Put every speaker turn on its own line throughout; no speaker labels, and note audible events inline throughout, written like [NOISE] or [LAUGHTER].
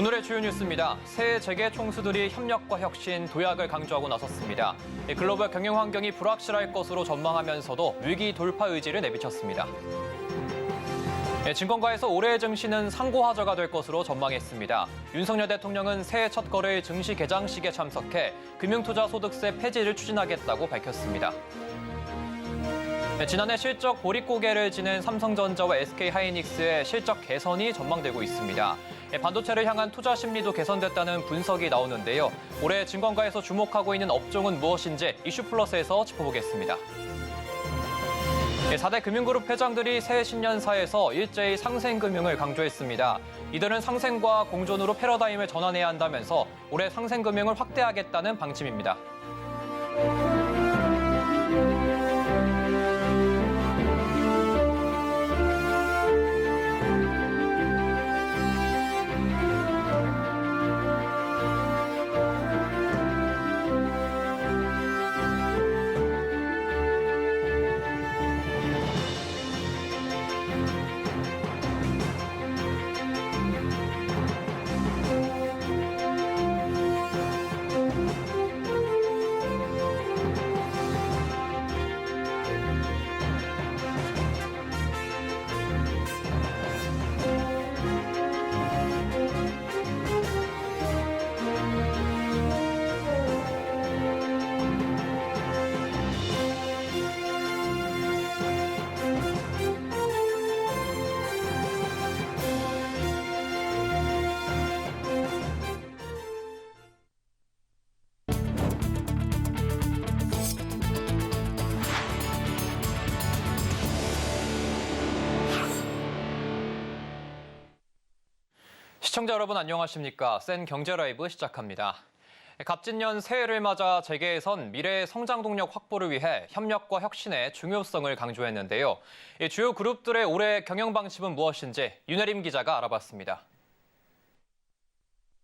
오늘의 주요 뉴스입니다. 새 재계 총수들이 협력과 혁신, 도약을 강조하고 나섰습니다. 이 글로벌 경영 환경이 불확실할 것으로 전망하면서도 위기 돌파 의지를 내비쳤습니다. 예, 증권가에서 올해의 증시는 상고하저가 될 것으로 전망했습니다. 윤석열 대통령은 새해 첫 거래일 증시 개장식에 참석해 금융투자소득세 폐지를 추진하겠다고 밝혔습니다. 네, 지난해 실적 보릿고개를 지낸 삼성전자와 SK하이닉스의 실적 개선이 전망되고 있습니다. 예, 반도체를 향한 투자 심리도 개선됐다는 분석이 나오는데요. 올해 증권가에서 주목하고 있는 업종은 무엇인지 이슈플러스에서 짚어보겠습니다. 예, 4대 금융그룹 회장들이 새 신년사에서 일제히 상생금융을 강조했습니다. 이들은 상생과 공존으로 패러다임을 전환해야 한다면서 올해 상생금융을 확대하겠다는 방침입니다. 시청자 여러분 안녕하십니까? 센 경제 라이브 시작합니다. 갑진년 새해를 맞아 재계에선 미래의 성장 동력 확보를 위해 협력과 혁신의 중요성을 강조했는데요. 이 주요 그룹들의 올해 경영 방침은 무엇인지 윤혜림 기자가 알아봤습니다.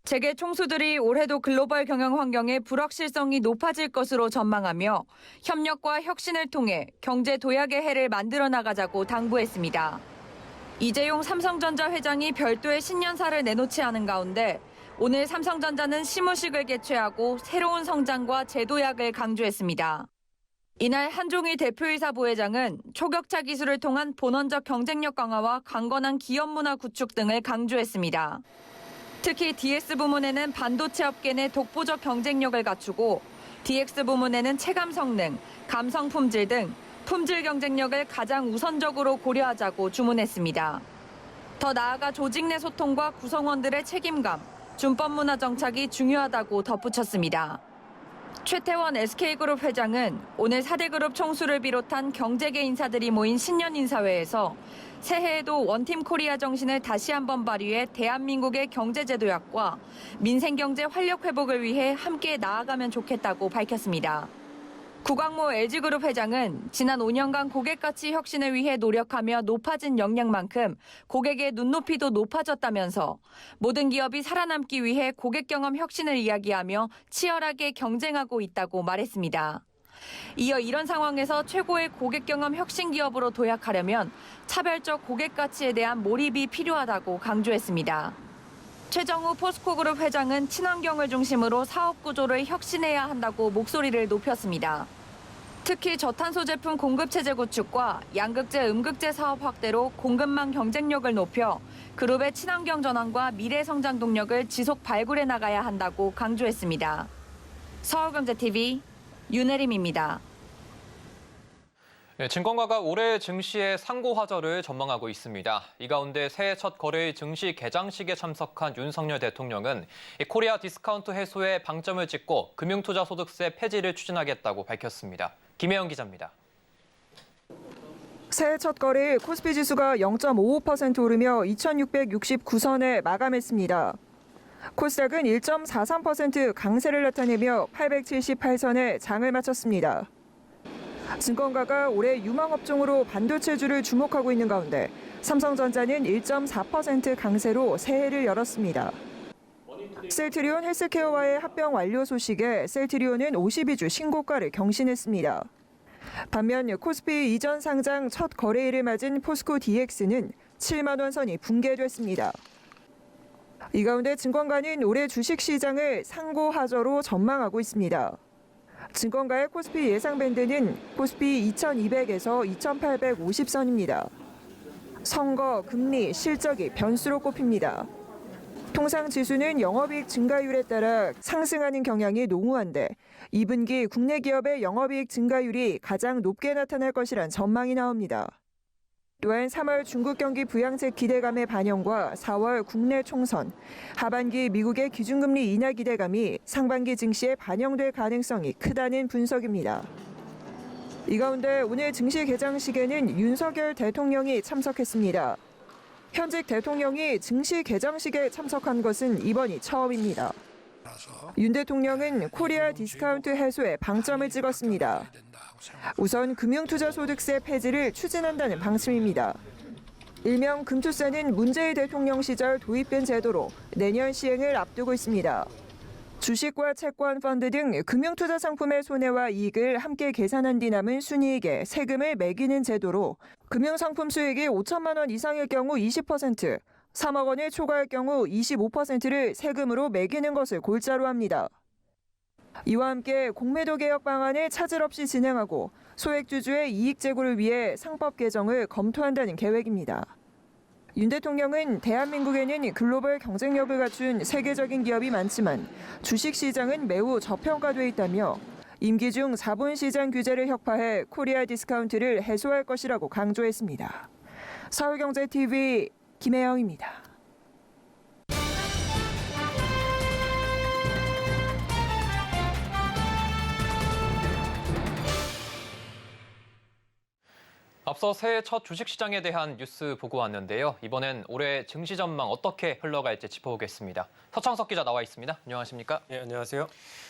재계 총수들이 올해도 글로벌 경영 환경의 불확실성이 높아질 것으로 전망하며 협력과 혁신을 통해 경제 도약의 해를 만들어 나가자고 당부했습니다. 이재용 삼성전자 회장이 별도의 신년사를 내놓지 않은 가운데 오늘 삼성전자는 시무식을 개최하고 새로운 성장과 재도약을 강조했습니다. 이날 한종희 대표이사 부회장은 초격차 기술을 통한 본원적 경쟁력 강화와 강건한 기업 문화 구축 등을 강조했습니다. 특히 DX 부문에는 반도체 업계 내 독보적 경쟁력을 갖추고 DX 부문에는 체감 성능, 감성 품질 등 품질 경쟁력을 가장 우선적으로 고려하자고 주문했습니다. 더 나아가 조직 내 소통과 구성원들의 책임감, 준법 문화 정착이 중요하다고 덧붙였습니다. 최태원 SK그룹 회장은 오늘 4대 그룹 총수를 비롯한 경제계 인사들이 모인 신년 인사회에서 새해에도 원팀 코리아 정신을 다시 한번 발휘해 대한민국의 경제제도 약과 민생경제 활력 회복을 위해 함께 나아가면 좋겠다고 밝혔습니다. 구광모 LG그룹 회장은 지난 5년간 고객 가치 혁신을 위해 노력하며 높아진 역량만큼 고객의 눈높이도 높아졌다면서 모든 기업이 살아남기 위해 고객 경험 혁신을 이야기하며 치열하게 경쟁하고 있다고 말했습니다. 이어 이런 상황에서 최고의 고객 경험 혁신 기업으로 도약하려면 차별적 고객 가치에 대한 몰입이 필요하다고 강조했습니다. 최정우 포스코그룹 회장은 친환경을 중심으로 사업 구조를 혁신해야 한다고 목소리를 높였습니다. 특히 저탄소 제품 공급 체제 구축과 양극재, 음극재 사업 확대로 공급망 경쟁력을 높여 그룹의 친환경 전환과 미래 성장 동력을 지속 발굴해 나가야 한다고 강조했습니다. 서울경제TV 윤혜림입니다.
네, 증권가가 올해 증시의 상고하저를 전망하고 있습니다. 이 가운데 새해 첫 거래일 증시 개장식에 참석한 윤석열 대통령은 이 코리아 디스카운트 해소에 방점을 찍고 금융투자소득세 폐지를 추진하겠다고 밝혔습니다. 김혜영 기자입니다.
새해 첫 거래일 코스피 지수가 0.55% 오르며 2,669선에 마감했습니다. 코스닥은 1.43% 강세를 나타내며 878선에 장을 마쳤습니다. 증권가가 올해 유망업종으로 반도체주를 주목하고 있는 가운데 삼성전자는 1.4% 강세로 새해를 열었습니다. 셀트리온 헬스케어와의 합병 완료 소식에 셀트리온은 52주 신고가를 경신했습니다. 반면 코스피 이전 상장 첫 거래일을 맞은 포스코 DX는 7만 원 선이 붕괴됐습니다. 이 가운데 증권가는 올해 주식 시장을 상고하저로 전망하고 있습니다. 증권가의 코스피 예상 밴드는 코스피 2200에서 2850선입니다. 선거, 금리, 실적이 변수로 꼽힙니다. 통상 지수는 영업이익 증가율에 따라 상승하는 경향이 농후한데 2분기 국내 기업의 영업이익 증가율이 가장 높게 나타날 것이란 전망이 나옵니다. 또한 3월 중국 경기 부양책 기대감의 반영과 4월 국내 총선, 하반기 미국의 기준금리 인하 기대감이 상반기 증시에 반영될 가능성이 크다는 분석입니다. 이 가운데 오늘 증시 개장식에는 윤석열 대통령이 참석했습니다. 현직 대통령이 증시 개장식에 참석한 것은 이번이 처음입니다. 윤 대통령은 코리아 디스카운트 해소에 방점을 찍었습니다. 우선 금융투자소득세 폐지를 추진한다는 방침입니다. 일명 금투세는 문재인 대통령 시절 도입된 제도로 내년 시행을 앞두고 있습니다. 주식과 채권, 펀드 등 금융투자 상품의 손해와 이익을 함께 계산한 뒤 남은 순이익에 세금을 매기는 제도로 금융상품 수익이 5천만 원 이상일 경우 20%, 3억 원을 초과할 경우 25%를 세금으로 매기는 것을 골자로 합니다. 이와 함께 공매도 개혁 방안을 차질 없이 진행하고 소액주주의 이익 제고를 위해 상법 개정을 검토한다는 계획입니다. 윤 대통령은 대한민국에는 글로벌 경쟁력을 갖춘 세계적인 기업이 많지만 주식 시장은 매우 저평가돼 있다며 임기 중 자본시장 규제를 혁파해 코리아 디스카운트를 해소할 것이라고 강조했습니다. 서울경제TV 김혜영입니다.
앞서 새해 첫 주식시장에 대한 뉴스 보고 왔는데요. 이번엔 올해 증시 전망 어떻게 흘러갈지 짚어보겠습니다. 서창석 기자 나와 있습니다. 안녕하십니까?
네, 안녕하세요.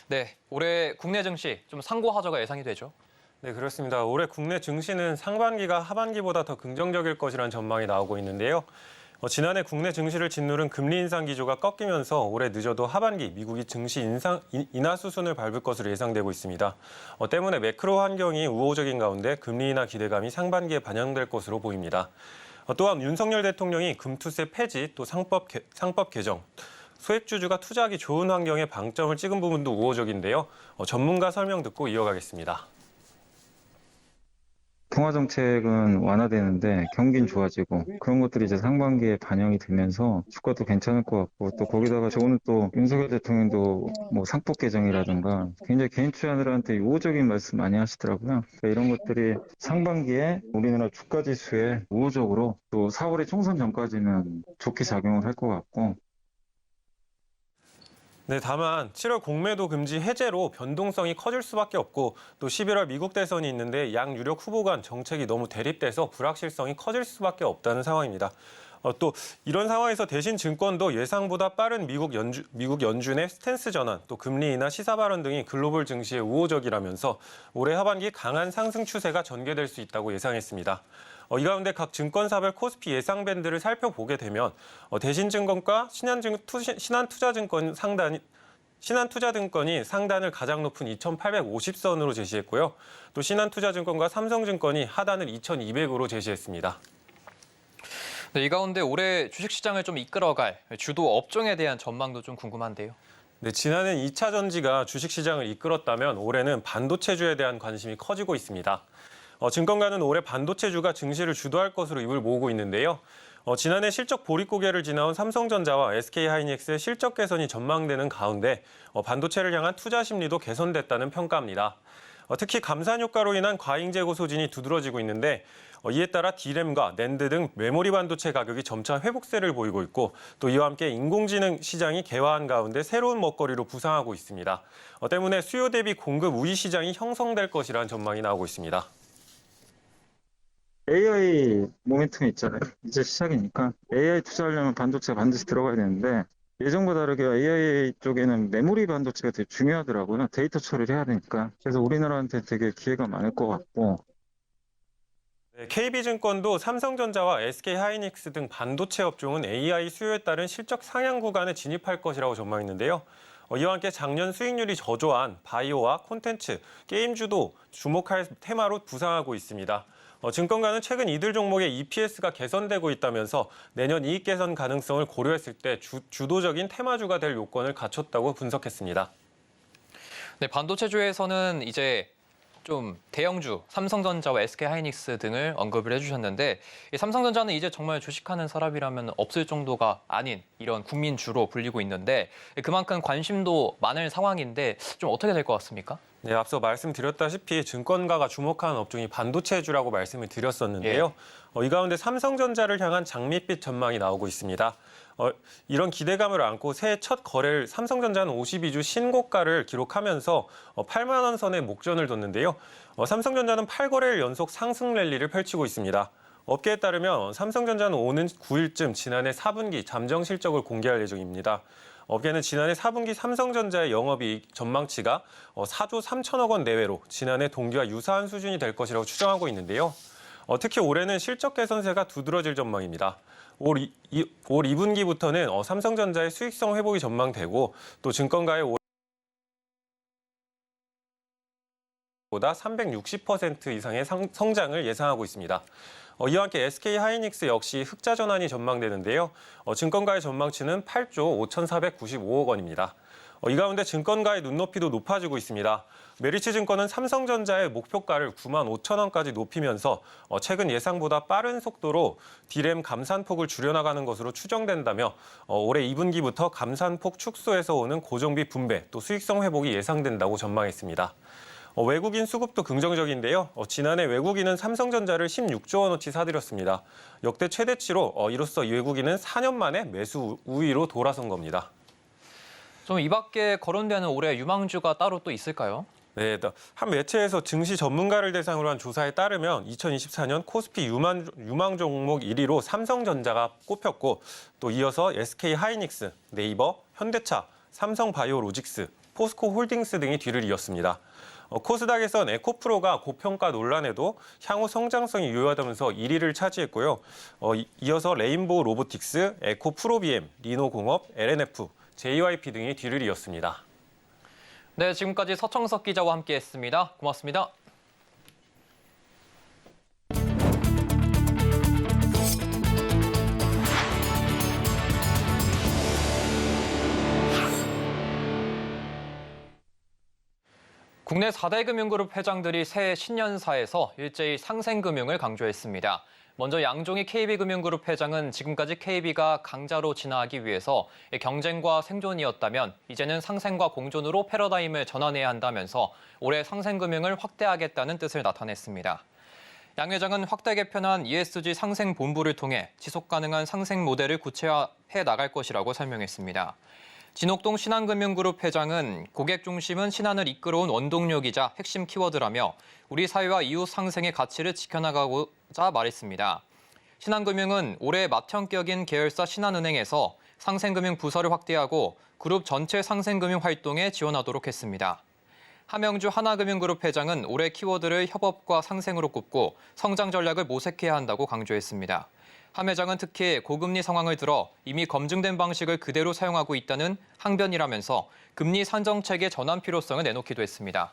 네, 올해 국내 증시 좀 상고하저가 예상이 되죠.
네, 그렇습니다. 올해 국내 증시는 상반기가 하반기보다 더 긍정적일 것이라는 전망이 나오고 있는데요. 어, 지난해 국내 증시를 짓누른 금리 인상 기조가 꺾이면서 올해 늦어도 하반기 미국이 증시 인상, 인- 인하 수순을 밟을 것으로 예상되고 있습니다. 어, 때문에 매크로 환경이 우호적인 가운데 금리 인하 기대감이 상반기에 반영될 것으로 보입니다. 어, 또한 윤석열 대통령이 금투세 폐지 또 상법, 개, 상법 개정 소액주주가 투자하기 좋은 환경에 방점을 찍은 부분도 우호적인데요. 어, 전문가 설명 듣고 이어가겠습니다.
통화 정책은 완화되는데 경기는 좋아지고 그런 것들이 이제 상반기에 반영이 되면서 주가도 괜찮을 것 같고 또 거기다가 오늘 또 윤석열 대통령도 뭐 상법 개정이라든가 굉장히 개인 투자들한테 우호적인 말씀 많이 하시더라고요. 그러니까 이런 것들이 상반기에 우리나라 주가 지수에 우호적으로 또 4월에 총선 전까지는 좋게 작용을 할 것 같고
네, 다만 7월 공매도 금지 해제로 변동성이 커질 수밖에 없고 또 11월 미국 대선이 있는데 양 유력 후보 간 정책이 너무 대립돼서 불확실성이 커질 수밖에 없다는 상황입니다. 어, 또 이런 상황에서 대신 증권도 예상보다 빠른 미국 연주, 미국 연준의 스탠스 전환, 또 금리 인하 시사 발언 등이 글로벌 증시에 우호적이라면서 올해 하반기 강한 상승 추세가 전개될 수 있다고 예상했습니다. 어, 이 가운데 각 증권사별 코스피 예상 밴드를 살펴보게 되면 어, 대신증권과 신한증, 신한투자증권 상단이 신한투자증권이 상단을 가장 높은 2,850선으로 제시했고요. 또 신한투자증권과 삼성증권이 하단을 2,200으로 제시했습니다.
네, 이 가운데 올해 주식시장을 좀 이끌어갈 주도 업종에 대한 전망도 좀 궁금한데요.
네, 지난해 2차 전지가 주식시장을 이끌었다면 올해는 반도체주에 대한 관심이 커지고 있습니다. 어, 증권가는 올해 반도체주가 증시를 주도할 것으로 입을 모으고 있는데요. 어, 지난해 실적 보릿고개를 지나온 삼성전자와 SK하이닉스의 실적 개선이 전망되는 가운데 어, 반도체를 향한 투자 심리도 개선됐다는 평가입니다. 어, 특히 감산 효과로 인한 과잉 재고 소진이 두드러지고 있는데 어, 이에 따라 D램과 낸드 등 메모리 반도체 가격이 점차 회복세를 보이고 있고 또 이와 함께 인공지능 시장이 개화한 가운데 새로운 먹거리로 부상하고 있습니다. 어, 때문에 수요 대비 공급 우위 시장이 형성될 것이라는 전망이 나오고 있습니다.
AI 모멘텀이 있잖아요. [LAUGHS] 이제 시작이니까 AI 투자하려면 반도체가 반드시 들어가야 되는데 예전과 다르게 AI 쪽에는 메모리 반도체가 되게 중요하더라고요. 데이터 처리를 해야 되니까. 그래서 우리나라한테 되게 기회가 많을 것 같고
네, KB증권도 삼성전자와 SK하이닉스 등 반도체 업종은 AI 수요에 따른 실적 상향 구간에 진입할 것이라고 전망했는데요. 어, 이와 함께 작년 수익률이 저조한 바이오와 콘텐츠, 게임주도 주목할 테마로 부상하고 있습니다. 어, 증권가는 최근 이들 종목의 EPS가 개선되고 있다면서 내년 이익 개선 가능성을 고려했을 때 주, 주도적인 테마주가 될 요건을 갖췄다고 분석했습니다.
네, 반도체주에서는 이제 좀 대형주 삼성전자와 SK하이닉스 등을 언급을 해주셨는데 이 삼성전자는 이제 정말 주식하는 사람이라면 없을 정도가 아닌 이런 국민주로 불리고 있는데 그만큼 관심도 많을 상황인데 좀 어떻게 될 것 같습니까?
네, 앞서 말씀드렸다시피 증권가가 주목하는 업종이 반도체주라고 말씀을 드렸었는데요. 어, 이 가운데 삼성전자를 향한 장밋빛 전망이 나오고 있습니다. 어, 이런 기대감을 안고 새해 첫 거래를 삼성전자는 52주 신고가를 기록하면서 어, 8만 원 선에 목전을 뒀는데요. 어, 삼성전자는 8거래일 연속 상승 랠리를 펼치고 있습니다. 업계에 따르면 삼성전자는 오는 9일쯤 지난해 4분기 잠정 실적을 공개할 예정입니다. 업계는 지난해 4분기 삼성전자의 영업이익 전망치가 어, 4조 3천억 원 내외로 지난해 동기와 유사한 수준이 될 것이라고 추정하고 있는데요. 어, 특히 올해는 실적 개선세가 두드러질 전망입니다. 올, 이, 이- 올 2분기부터는 어, 삼성전자의 수익성 회복이 전망되고 또 증권가의 올 보다 360% 이상의 상- 성장을 예상하고 있습니다. 어, 이와 함께 SK 하이닉스 역시 흑자 전환이 전망되는데요. 어, 증권가의 전망치는 8조 5,495억 원입니다. 어, 이 가운데 증권가의 눈높이도 높아지고 있습니다. 메리츠 증권은 삼성전자의 목표가를 9만 5천 원까지 높이면서 어, 최근 예상보다 빠른 속도로 디램 감산폭을 줄여나가는 것으로 추정된다며 어, 올해 2분기부터 감산폭 축소에서 오는 고정비 분배 또 수익성 회복이 예상된다고 전망했습니다. 어, 외국인 수급도 긍정적인데요. 어, 지난해 외국인은 삼성전자를 16조 원어치 사들였습니다. 역대 최대치로 어, 이로써 이 외국인은 4년 만에 매수 우위로 돌아선 겁니다.
좀 이 밖에 거론되는 올해 유망주가 따로 또 있을까요?
네, 또한 매체에서 증시 전문가를 대상으로 한 조사에 따르면 2024년 코스피 유망, 유망 종목 1위로 삼성전자가 꼽혔고 또 이어서 SK 하이닉스, 네이버, 현대차, 삼성바이오로직스, 포스코 홀딩스 등이 뒤를 이었습니다. 어, 코스닥에선 에코프로가 고평가 논란에도 향후 성장성이 유효하다면서 1위를 차지했고요. 어, 이- 이어서 레인보우 로보틱스, 에코프로비엠, 리노공업, LNF, JYP 등이 뒤를 이었습니다.
네, 지금까지 서청석 기자와 함께했습니다. 고맙습니다. 국내 4대 금융그룹 회장들이 새해 신년사에서 일제히 상생금융을 강조했습니다. 먼저 양종희 KB금융그룹 회장은 지금까지 KB가 강자로 진화하기 위해서 경쟁과 생존이었다면 이제는 상생과 공존으로 패러다임을 전환해야 한다면서 올해 상생금융을 확대하겠다는 뜻을 나타냈습니다. 양 회장은 확대 개편한 ESG 상생 본부를 통해 지속 가능한 상생 모델을 구체화해 나갈 것이라고 설명했습니다. 진옥동 신한금융그룹 회장은 고객 중심은 신한을 이끌어온 원동력이자 핵심 키워드라며 우리 사회와 이웃 상생의 가치를 지켜나가고자 말했습니다. 신한금융은 올해 맏형격인 계열사 신한은행에서 상생금융 부서를 확대하고 그룹 전체 상생금융 활동에 지원하도록 했습니다. 함영주 하나금융그룹 회장은 올해 키워드를 협업과 상생으로 꼽고 성장 전략을 모색해야 한다고 강조했습니다. 함 회장은 특히 고금리 상황을 들어 이미 검증된 방식을 그대로 사용하고 있다는 항변이라면서 금리 산정책의 전환 필요성을 내놓기도 했습니다.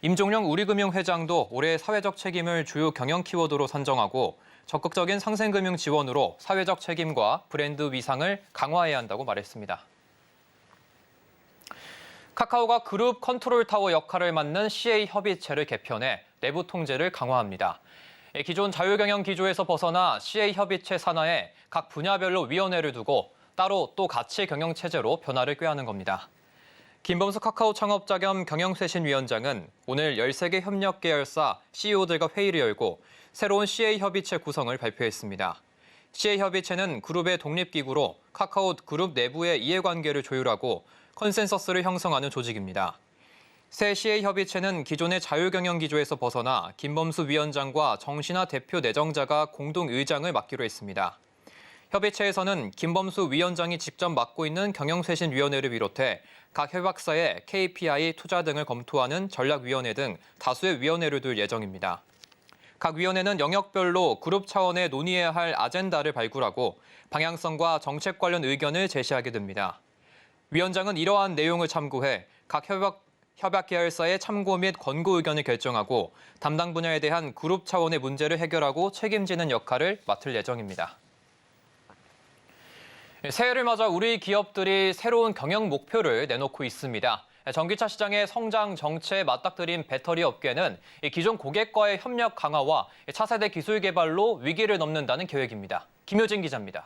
임종령 우리금융 회장도 올해 사회적 책임을 주요 경영 키워드로 선정하고 적극적인 상생금융 지원으로 사회적 책임과 브랜드 위상을 강화해야 한다고 말했습니다. 카카오가 그룹 컨트롤 타워 역할을 맡는 CA 협의체를 개편해 내부 통제를 강화합니다. 기존 자율경영 기조에서 벗어나 CA 협의체 산하에 각 분야별로 위원회를 두고 따로 또 가치 경영 체제로 변화를 꾀하는 겁니다. 김범수 카카오 창업자 겸 경영쇄신위원장은 오늘 13개 협력 계열사 CEO들과 회의를 열고 새로운 CA 협의체 구성을 발표했습니다. CA 협의체는 그룹의 독립기구로 카카오 그룹 내부의 이해관계를 조율하고 컨센서스를 형성하는 조직입니다. 새 CA 협의체는 기존의 자율경영 기조에서 벗어나 김범수 위원장과 정신화 대표 내정자가 공동 의장을 맡기로 했습니다. 협의체에서는 김범수 위원장이 직접 맡고 있는 경영쇄신위원회를 비롯해 각 협약사의 KPI, 투자 등을 검토하는 전략위원회 등 다수의 위원회를 둘 예정입니다. 각 위원회는 영역별로 그룹 차원의 논의해야 할 아젠다를 발굴하고 방향성과 정책 관련 의견을 제시하게 됩니다. 위원장은 이러한 내용을 참고해 각 협약, 협약 계열사의 참고 및 권고 의견을 결정하고 담당 분야에 대한 그룹 차원의 문제를 해결하고 책임지는 역할을 맡을 예정입니다. 새해를 맞아 우리 기업들이 새로운 경영 목표를 내놓고 있습니다. 전기차 시장의 성장 정체에 맞닥뜨린 배터리 업계는 기존 고객과의 협력 강화와 차세대 기술 개발로 위기를 넘는다는 계획입니다. 김효진 기자입니다.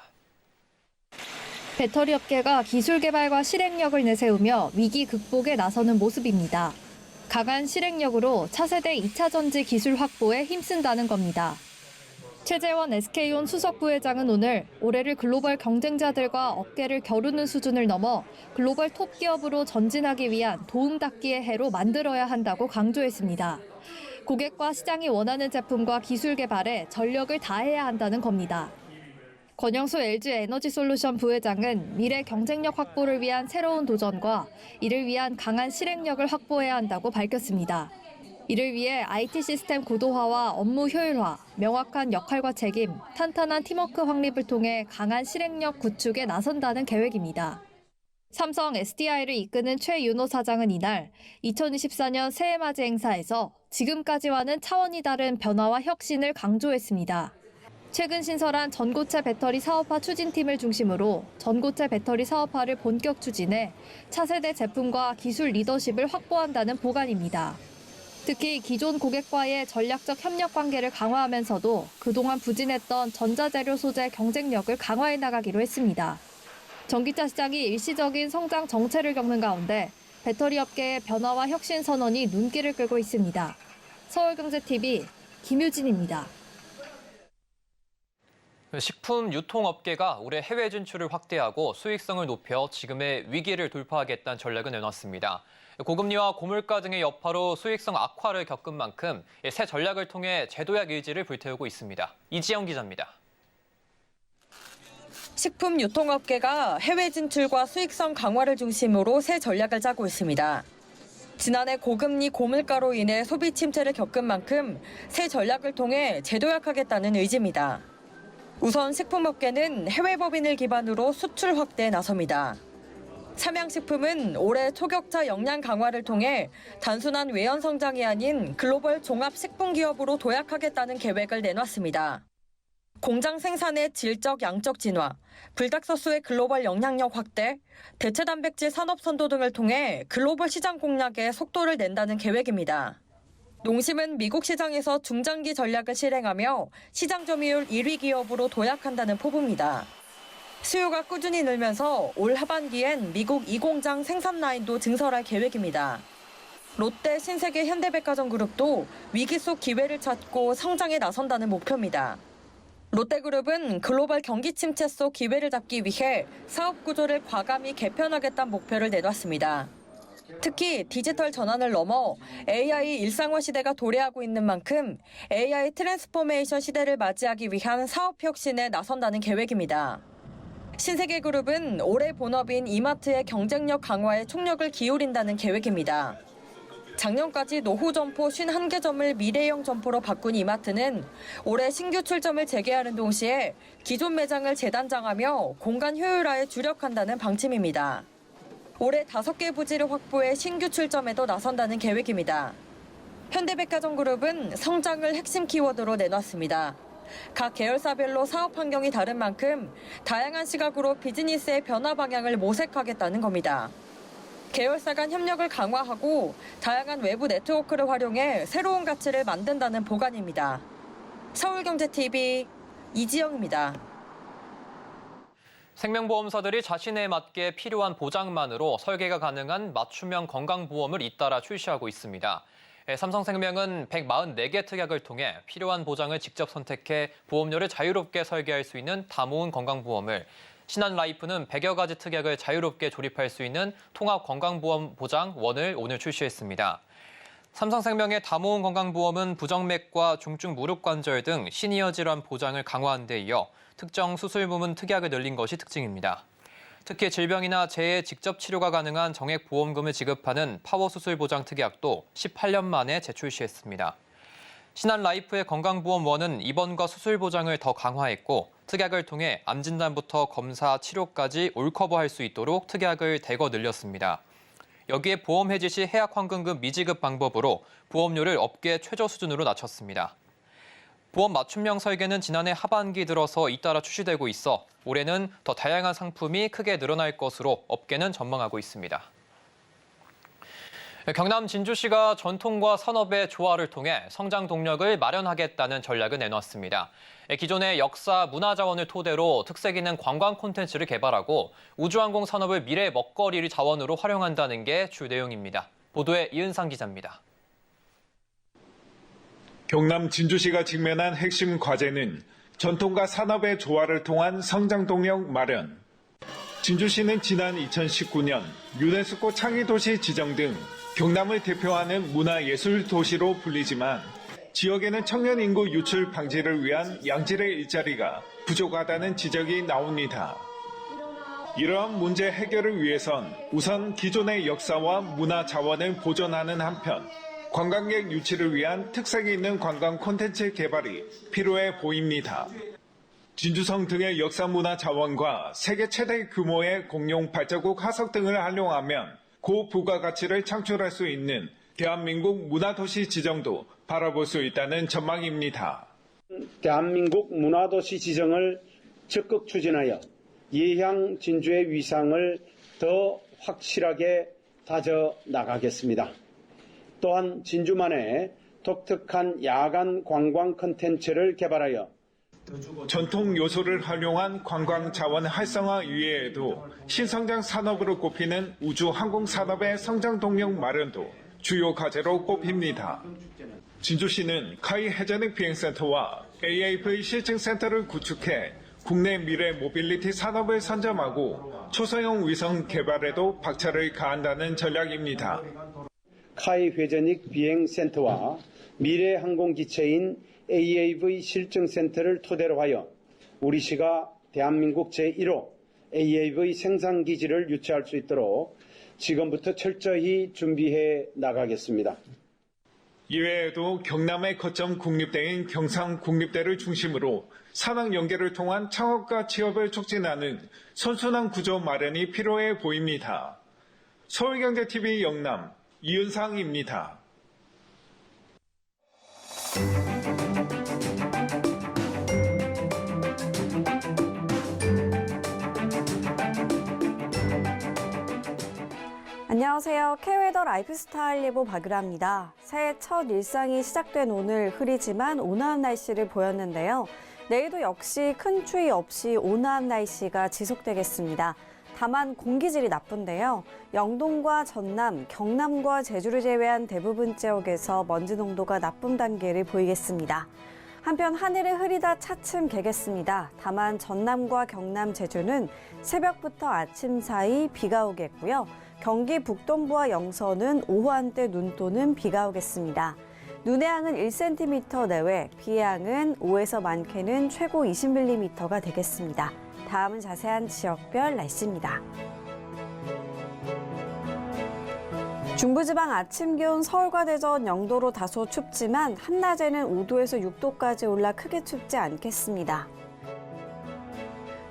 배터리 업계가 기술 개발과 실행력을 내세우며 위기 극복에 나서는 모습입니다. 강한 실행력으로 차세대 2차 전지 기술 확보에 힘쓴다는 겁니다. 최재원 SK온 수석 부회장은 오늘 올해를 글로벌 경쟁자들과 어깨를 겨루는 수준을 넘어 글로벌 톱 기업으로 전진하기 위한 도움닫기의 해로 만들어야 한다고 강조했습니다. 고객과 시장이 원하는 제품과 기술 개발에 전력을 다해야 한다는 겁니다. 권영수 LG 에너지 솔루션 부회장은 미래 경쟁력 확보를 위한 새로운 도전과 이를 위한 강한 실행력을 확보해야 한다고 밝혔습니다. 이를 위해 IT 시스템 고도화와 업무 효율화, 명확한 역할과 책임, 탄탄한 팀워크 확립을 통해 강한 실행력 구축에 나선다는 계획입니다. 삼성 SDI를 이끄는 최윤호 사장은 이날 2024년 새해맞이 행사에서 지금까지와는 차원이 다른 변화와 혁신을 강조했습니다. 최근 신설한 전고체 배터리 사업화 추진팀을 중심으로 전고체 배터리 사업화를 본격 추진해 차세대 제품과 기술 리더십을 확보한다는 보관입니다. 특히 기존 고객과의 전략적 협력 관계를 강화하면서도 그동안 부진했던 전자재료 소재 경쟁력을 강화해 나가기로 했습니다. 전기차 시장이 일시적인 성장 정체를 겪는 가운데 배터리 업계의 변화와 혁신 선언이 눈길을 끌고 있습니다. 서울경제TV 김유진입니다.
식품 유통업계가 올해 해외 진출을 확대하고 수익성을 높여 지금의 위기를 돌파하겠다는 전략을 내놨습니다. 고금리와 고물가 등의 여파로 수익성 악화를 겪은 만큼 새 전략을 통해 제도약 의지를 불태우고 있습니다. 이지영 기자입니다.
식품 유통업계가 해외 진출과 수익성 강화를 중심으로 새 전략을 짜고 있습니다. 지난해 고금리 고물가로 인해 소비 침체를 겪은 만큼 새 전략을 통해 제도약하겠다는 의지입니다. 우선 식품업계는 해외 법인을 기반으로 수출 확대에 나섭니다. 삼양식품은 올해 초격차 역량 강화를 통해 단순한 외연 성장이 아닌 글로벌 종합 식품 기업으로 도약하겠다는 계획을 내놨습니다. 공장 생산의 질적 양적 진화, 불닭소스의 글로벌 영향력 확대, 대체 단백질 산업 선도 등을 통해 글로벌 시장 공략에 속도를 낸다는 계획입니다. 농심은 미국 시장에서 중장기 전략을 실행하며 시장 점유율 1위 기업으로 도약한다는 포부입니다. 수요가 꾸준히 늘면서 올 하반기엔 미국 이공장 생산 라인도 증설할 계획입니다. 롯데, 신세계, 현대백화점 그룹도 위기 속 기회를 찾고 성장에 나선다는 목표입니다. 롯데그룹은 글로벌 경기 침체 속 기회를 잡기 위해 사업 구조를 과감히 개편하겠다는 목표를 내놨습니다. 특히 디지털 전환을 넘어 AI 일상화 시대가 도래하고 있는 만큼 AI 트랜스포메이션 시대를 맞이하기 위한 사업 혁신에 나선다는 계획입니다. 신세계 그룹은 올해 본업인 이마트의 경쟁력 강화에 총력을 기울인다는 계획입니다. 작년까지 노후 점포 51개 점을 미래형 점포로 바꾼 이마트는 올해 신규 출점을 재개하는 동시에 기존 매장을 재단장하며 공간 효율화에 주력한다는 방침입니다. 올해 5개 부지를 확보해 신규 출점에도 나선다는 계획입니다. 현대백화점 그룹은 성장을 핵심 키워드로 내놨습니다. 각 계열사별로 사업 환경이 다른 만큼 다양한 시각으로 비즈니스의 변화 방향을 모색하겠다는 겁니다. 계열사 간 협력을 강화하고 다양한 외부 네트워크를 활용해 새로운 가치를 만든다는 보관입니다. 서울경제TV 이지영입니다.
생명보험사들이 자신에 맞게 필요한 보장만으로 설계가 가능한 맞춤형 건강보험을 잇따라 출시하고 있습니다. 예, 삼성생명은 144개 특약을 통해 필요한 보장을 직접 선택해 보험료를 자유롭게 설계할 수 있는 다모은 건강보험을 신한라이프는 100여 가지 특약을 자유롭게 조립할 수 있는 통합 건강보험 보장 원을 오늘 출시했습니다. 삼성생명의 다모은 건강보험은 부정맥과 중증 무릎 관절 등 시니어 질환 보장을 강화한 데 이어 특정 수술 부문 특약을 늘린 것이 특징입니다. 특히 질병이나 재해 직접 치료가 가능한 정액 보험금을 지급하는 파워 수술 보장 특약도 18년 만에 재출시했습니다. 신한라이프의 건강보험원은 입원과 수술 보장을 더 강화했고 특약을 통해 암 진단부터 검사, 치료까지 올커버할 수 있도록 특약을 대거 늘렸습니다. 여기에 보험 해지 시 해약 환급금 미지급 방법으로 보험료를 업계 최저 수준으로 낮췄습니다. 보험 맞춤형 설계는 지난해 하반기 들어서 잇따라 출시되고 있어 올해는 더 다양한 상품이 크게 늘어날 것으로 업계는 전망하고 있습니다. 경남 진주시가 전통과 산업의 조화를 통해 성장 동력을 마련하겠다는 전략을 내놨습니다. 기존의 역사, 문화 자원을 토대로 특색 있는 관광 콘텐츠를 개발하고 우주항공 산업을 미래 먹거리 자원으로 활용한다는 게 주 내용입니다. 보도에 이은상 기자입니다.
경남 진주시가 직면한 핵심 과제는 전통과 산업의 조화를 통한 성장 동력 마련. 진주시는 지난 2019년 유네스코 창의도시 지정 등 경남을 대표하는 문화예술 도시로 불리지만 지역에는 청년 인구 유출 방지를 위한 양질의 일자리가 부족하다는 지적이 나옵니다. 이러한 문제 해결을 위해선 우선 기존의 역사와 문화 자원을 보존하는 한편 관광객 유치를 위한 특색이 있는 관광 콘텐츠 개발이 필요해 보입니다. 진주성 등의 역사 문화 자원과 세계 최대 규모의 공룡 발자국 화석 등을 활용하면 고부가가치를 창출할 수 있는 대한민국 문화도시 지정도 바라볼 수 있다는 전망입니다.
대한민국 문화도시 지정을 적극 추진하여 예향 진주의 위상을 더 확실하게 다져 나가겠습니다. 또한 진주만의 독특한 야간 관광 컨텐츠를 개발하여
전통 요소를 활용한 관광 자원 활성화 이외에도 신성장 산업으로 꼽히는 우주 항공 산업의 성장 동력 마련도 주요 과제로 꼽힙니다. 진주시는 카이 해전익 비행센터와 AAV 실증센터를 구축해 국내 미래 모빌리티 산업을 선점하고 초소형 위성 개발에도 박차를 가한다는 전략입니다.
카이 회전익 비행센터와 미래 항공기체인 AAV 실증센터를 토대로 하여 우리 시가 대한민국 제1호 AAV 생산기지를 유치할 수 있도록 지금부터 철저히 준비해 나가겠습니다.
이외에도 경남의 거점 국립대인 경상국립대를 중심으로 산학 연계를 통한 창업과 취업을 촉진하는 선순환 구조 마련이 필요해 보입니다. 서울경제TV 영남 이은상입니다.
안녕하세요. K웨더 라이프스타일 예보 박유라입니다. 새해 첫 일상이 시작된 오늘 흐리지만 온화한 날씨를 보였는데요. 내일도 역시 큰 추위 없이 온화한 날씨가 지속되겠습니다. 다만 공기질이 나쁜데요. 영동과 전남, 경남과 제주를 제외한 대부분 지역에서 먼지 농도가 나쁨 단계를 보이겠습니다. 한편 하늘이 흐리다 차츰 개겠습니다. 다만 전남과 경남, 제주는 새벽부터 아침 사이 비가 오겠고요. 경기 북동부와 영서는 오후 한때 눈 또는 비가 오겠습니다. 눈의 양은 1cm 내외, 비의 양은 5에서 많게는 최고 20mm가 되겠습니다. 다음은 자세한 지역별 날씨입니다. 중부지방 아침 기온 서울과 대전 영도로 다소 춥지만 한낮에는 5도에서 6도까지 올라 크게 춥지 않겠습니다.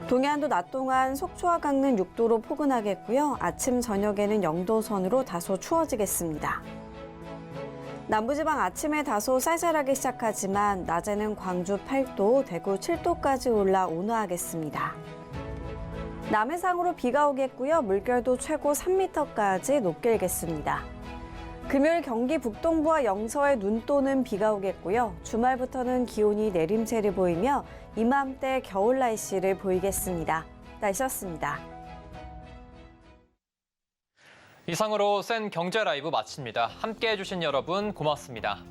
동해안도 낮 동안 속초와 강릉 6도로 포근하겠고요. 아침 저녁에는 0도 선으로 다소 추워지겠습니다. 남부지방 아침에 다소 쌀쌀하게 시작하지만 낮에는 광주 8도, 대구 7도까지 올라 온화하겠습니다. 남해상으로 비가 오겠고요. 물결도 최고 3m까지 높게 일겠습니다. 금요일 경기 북동부와 영서에 눈 또는 비가 오겠고요. 주말부터는 기온이 내림세를 보이며 이맘때 겨울 날씨를 보이겠습니다. 날씨였습니다.
이상으로 센 경제 라이브 마칩니다. 함께 해주신 여러분 고맙습니다.